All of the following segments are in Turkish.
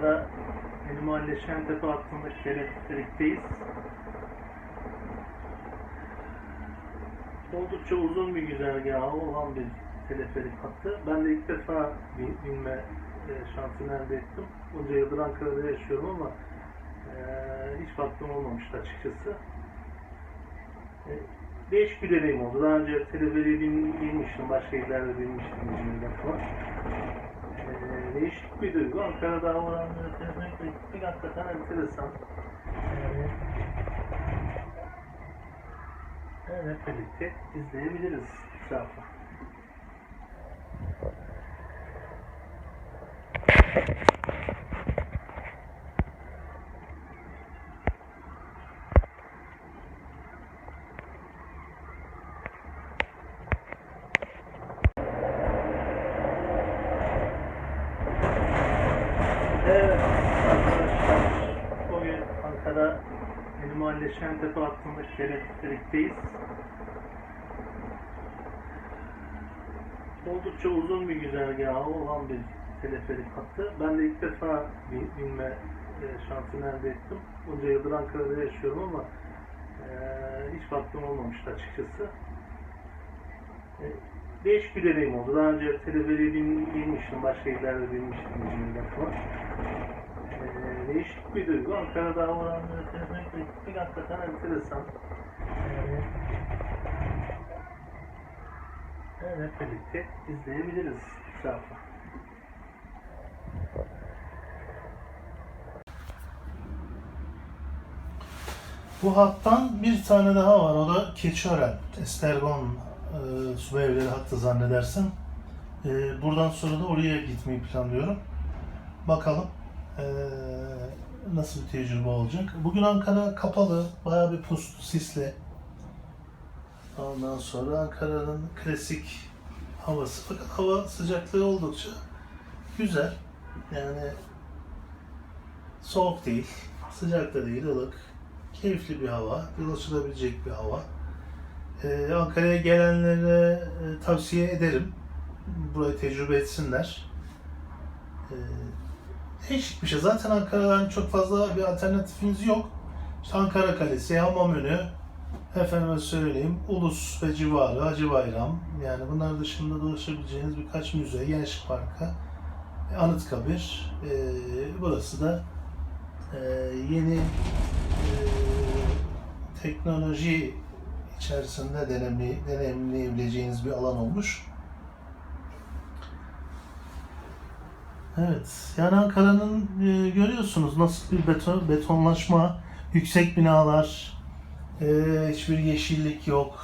Ankara Yeni Mahalle Şentepe hattındaki elektrikteyiz. Oldukça uzun bir güzergahı olan bir teleferik hattı. Ben de ilk defa bin- binme e, şansını elde ettim. Bunca yıldır Ankara'da yaşıyorum ama e, hiç vaktim olmamıştı açıkçası. E, Değişik bir deneyim oldu. Daha önce teleferiğe bin, binmiştim, başka illerde binmiştim İzmir'de falan. Değişik bir duygu. Ankara'da havalandırma teleferikle gitmek hakikaten enteresan. Ee, evet, hep birlikte izleyebiliriz etrafı. Evet arkadaşlar, bugün Ankara Mahalle Şentepe hattındaki elektrikteyiz. Oldukça uzun bir güzergahı olan bir teleferik hattı. Ben de ilk defa bin- binme e, şansını elde ettim. Bunca yıldır Ankara'da yaşıyorum ama e, hiç vaktim olmamıştı açıkçası. E, Değişik bir deneyim oldu. Daha önce teleferiğe bin, binmiştim, başka illerde binmiştim. Ee, değişik bir duygu. Ankara'da havalandırma teleferikle gitmek hakikaten enteresan. Ee, evet, hep birlikte izleyebiliriz etrafı. Bu hattan bir tane daha var. O da Keçiören. Estergon e, su evleri hattı zannedersem. E, buradan sonra da oraya gitmeyi planlıyorum. Bakalım e, nasıl bir tecrübe olacak. Bugün Ankara kapalı. Bayağı bir puslu, sisli. Ondan sonra Ankara'nın klasik havası. Fakat hava sıcaklığı oldukça güzel. Yani soğuk değil, sıcak da değil, ılık. Keyifli bir hava, dolaşılabilecek bir hava. Ee, Ankara'ya gelenlere e, tavsiye ederim. Burayı tecrübe etsinler. Ee, değişik bir şey. Zaten Ankara'dan çok fazla bir alternatifiniz yok. İşte Ankara Kalesi, Hamamönü, efendime söyleyeyim, Ulus ve civarı, Hacı Bayram. Yani bunlar dışında dolaşabileceğiniz birkaç müze, Gençlik Parkı, Anıtkabir. Ee, burası da e, yeni e, teknoloji içerisinde deneyimleyebileceğiniz bir alan olmuş. Evet, yani Ankara'nın e, görüyorsunuz nasıl bir beton, betonlaşma, yüksek binalar, e, hiçbir yeşillik yok.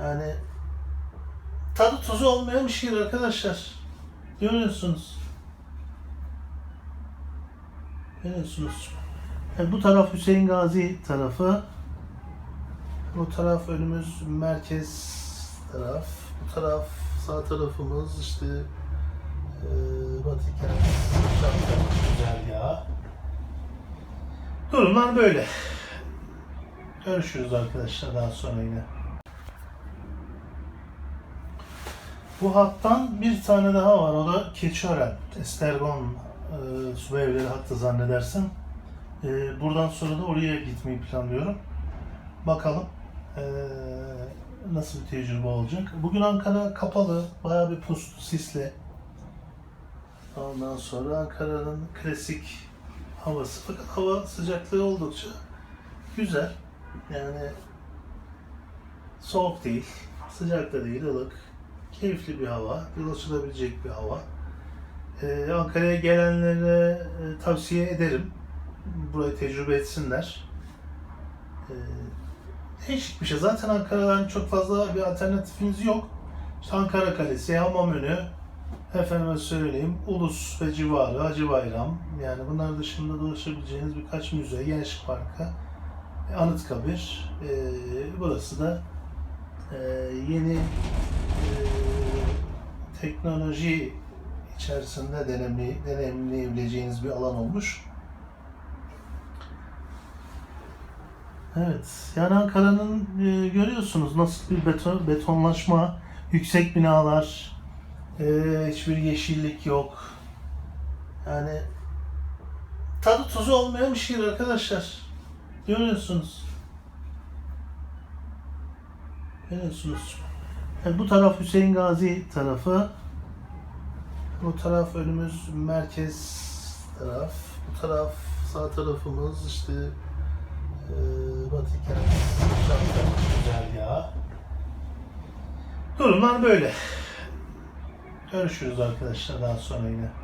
Yani tadı tuzu olmayan bir şehir arkadaşlar. Görüyorsunuz. Görüyorsunuz. Evet, bu taraf Hüseyin Gazi tarafı. Bu taraf önümüz merkez taraf. Bu taraf sağ tarafımız işte e, Durumlar böyle. Görüşürüz arkadaşlar daha sonra yine. Bu hattan bir tane daha var. O da Keçiören. Estergon e, su evleri hattı zannedersem. E, buradan sonra da oraya gitmeyi planlıyorum. Bakalım e, nasıl bir tecrübe olacak. Bugün Ankara kapalı. Bayağı bir puslu, sisli. Ondan sonra Ankara'nın klasik havası. Fakat hava sıcaklığı oldukça güzel. Yani soğuk değil, sıcak da değil, ılık. Keyifli bir hava, dolaşılabilecek bir hava. Ee, Ankara'ya gelenlere e, tavsiye ederim. Burayı tecrübe etsinler. Ee, değişik bir şey. Zaten Ankara'dan çok fazla bir alternatifiniz yok. İşte Ankara Kalesi, Hamamönü, efendime söyleyeyim, Ulus ve civarı, Hacı Bayram. Yani bunlar dışında dolaşabileceğiniz birkaç müze, Gençlik Parkı, Anıtkabir. Ee, burası da e, yeni e, teknoloji içerisinde deneyimli, deneyimleyebileceğiniz bir alan olmuş. Evet, yani Ankara'nın e, görüyorsunuz nasıl bir beton, betonlaşma, yüksek binalar, Ee, hiçbir yeşillik yok. Yani tadı tuzu olmayan bir şehir arkadaşlar. Görüyorsunuz. Görüyorsunuz. Yani bu taraf Hüseyin Gazi tarafı. Bu taraf önümüz merkez taraf. Bu taraf sağ tarafımız işte e, Batı. Durumlar böyle. Görüşürüz arkadaşlar daha sonra yine.